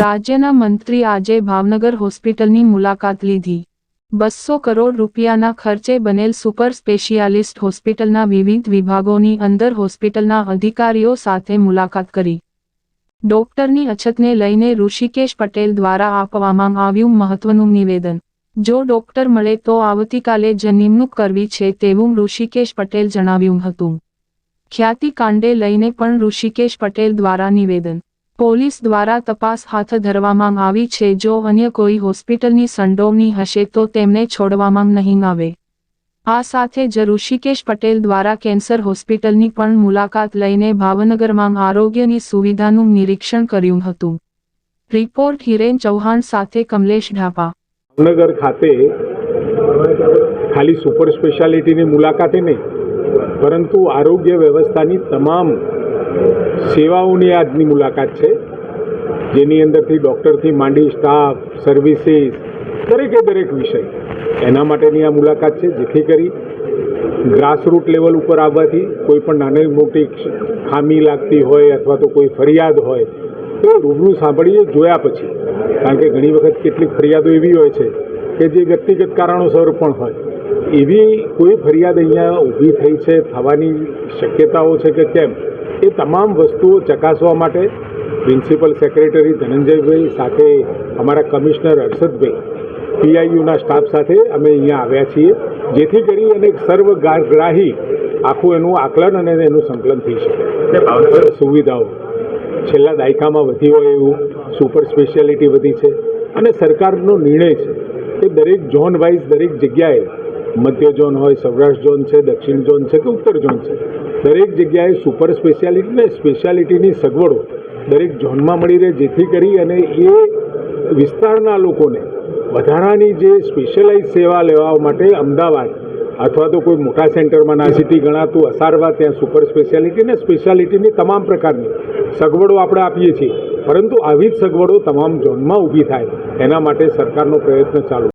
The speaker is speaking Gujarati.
રાજ્યના મંત્રી આજે ભાવનગર હોસ્પિટલની મુલાકાત લીધી. બસો કરોડ રૂપિયાના ખર્ચે બનેલ સુપર સ્પેશિયાલિસ્ટ હોસ્પિટલના વિવિધ વિભાગોની અંદર હોસ્પિટલના અધિકારીઓ સાથે મુલાકાત કરી. ડોક્ટરની અછતને લઈને ઋષિકેશ પટેલ દ્વારા આપવામાં આવ્યું મહત્વનું નિવેદન. જો ડોક્ટર મળે તો આવતીકાલે જ નિમણૂક કરવી છે તેવું ઋષિકેશ પટેલ જણાવ્યું હતું. ખ્યાતિ કાંડે લઈને પણ ઋષિકેશ પટેલ દ્વારા નિવેદન. પોલીસ દ્વારા તપાસ હાથ ધરવામાં આવી છે. જો અન્ય કોઈ હોસ્પિટલની સંડોવણી હશે તો તેમને છોડવામાં નહીં આવે. આ સાથે જ ઋષિકેશ પટેલ દ્વારા કેન્સર હોસ્પિટલની પણ મુલાકાત લઈને ભાવનગરમાં આરોગ્યની સુવિધાનું નિરીક્ષણ કર્યું હતું. રિપોર્ટ હિરેન ચૌહાણ સાથે કમલેશ ઢાપા. ભાવનગર ખાતે ખાલી સુપર સ્પેશિયાલિટીની મુલાકાતે નહીં, પરંતુ આરોગ્ય વ્યવસ્થાની તમામ સેવાઓની આજની મુલાકાત છે, જેની અંદરથી ડૉક્ટરથી માંડી સ્ટાફ, સર્વિસીસ, દરેકે દરેક વિષય. એના માટેની આ મુલાકાત છે, જેથી કરી ગ્રાસરૂટ લેવલ ઉપર આવવાથી કોઈ પણ નાની મોટી ખામી લાગતી હોય અથવા તો કોઈ ફરિયાદ હોય, તો રૂબરૂ સાંભળીએ, જોયા પછી. કારણ કે ઘણી વખત કેટલીક ફરિયાદો એવી હોય છે કે જે વ્યક્તિગત કારણોસર પણ હોય. એવી કોઈ ફરિયાદ અહીંયા ઊભી થઈ છે, થવાની શક્યતાઓ છે કે કેમ? એ તમામ વસ્તુઓ ચકાસવા માટે પ્રિન્સિપલ સેક્રેટરી ધનંજયભાઈ સાથે અમારા કમિશનર હર્ષદભાઈ પીઆઈયુના સ્ટાફ સાથે અમે અહીંયા આવ્યા છીએ. જેથી કરી અને સર્વગ્રાહી આખું એનું આકલન અને એનું સંકલન થઈ શકે. સુવિધાઓ. છેલ્લા દાયકામાં વધી હોય એવું સુપર સ્પેશિયાલિટી વધી છે. અને સરકારનો નિર્ણય છે કે દરેક ઝોન વાઇઝ દરેક જગ્યાએ મધ્ય ઝોન હોય સૌરાષ્ટ્ર ઝોન છે દક્ષિણ ઝોન છે કે ઉત્તર ઝોન છે. દરેક જગ્યાએ સુપર સ્પેશિયાલિટી ને સ્પેશિયાલિટીની સગવડો દરેક ઝોનમાં મળી રહે, જેથી કરી અને એ વિસ્તારના લોકોને વધારાની જે સ્પેશિયલાઇઝ સેવા લેવા માટે અમદાવાદ અથવા તો કોઈ મોટા સેન્ટરમાં ના સિટી ગણાતું અસારવા ત્યાં સુપર સ્પેશિયાલિટી ને સ્પેશિયાલિટીની તમામ પ્રકારની સગવડો આપણે આપીએ છીએ. પરંતુ આવી જ સગવડો તમામ ઝોનમાં ઊભી થાય. એના માટે સરકારનો પ્રયત્ન ચાલુ